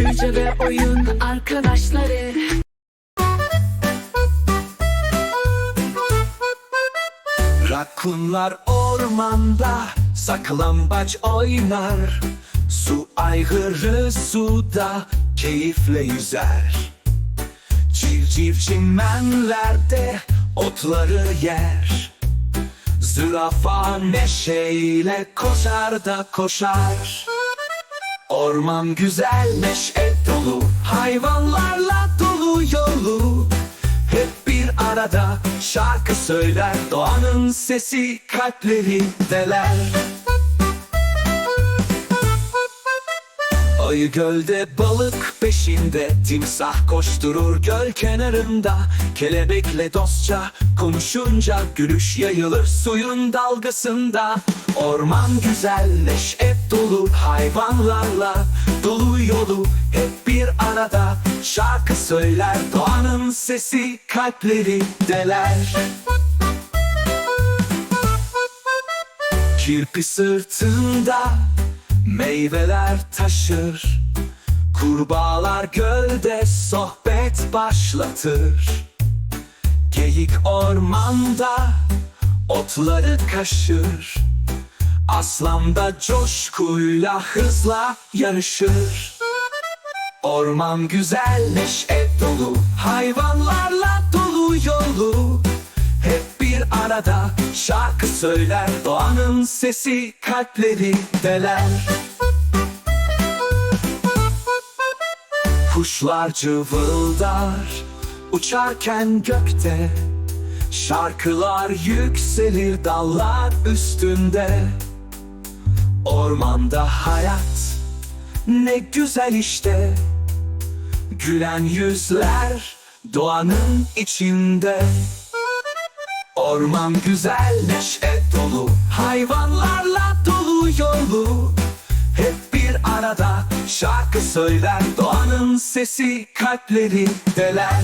Gülce ve oyun arkadaşları. Rakunlar ormanda saklambaç oynar. Su aygırı suda keyifle yüzer. Civciv çimenlerde otları yer. Zürafa neşeyle koşar da koşar Orman güzel neşe dolu Hayvanlarla dolu yolu. Hep bir arada şarkı söyler Doğanın sesi kalpleri deler Ayı gölde balık peşinde Timsah koşturur göl kenarında. Kelebekle dostça konuşunca Gülüş yayılır suyun dalgasında. Orman güzel neşe dolu Hayvanlarla dolu yolu Hep bir arada. Şarkı söyler Doğanın sesi kalpleri deler. Kirpi sırtında meyveler taşır Kurbağalar gölde sohbet başlatır. Geyik ormanda otları kaşır Aslan da coşkuyla hızla yarışır. Orman güzel neşe dolu Hayvanlarla dolu yolu. Hep bir arada şarkı söyler Doğanın sesi kalpleri deler Kuşlar cıvıldar Uçarken gökte. Şarkılar yükselir dallar üstünde. Ormanda hayat ne güzel işte. Gülen yüzler doğanın içinde. Orman güzel neşe dolu Hayvanlarla dolu yolu. Hep bir arada şarkı söyler Doğanın sesi kalpleri deler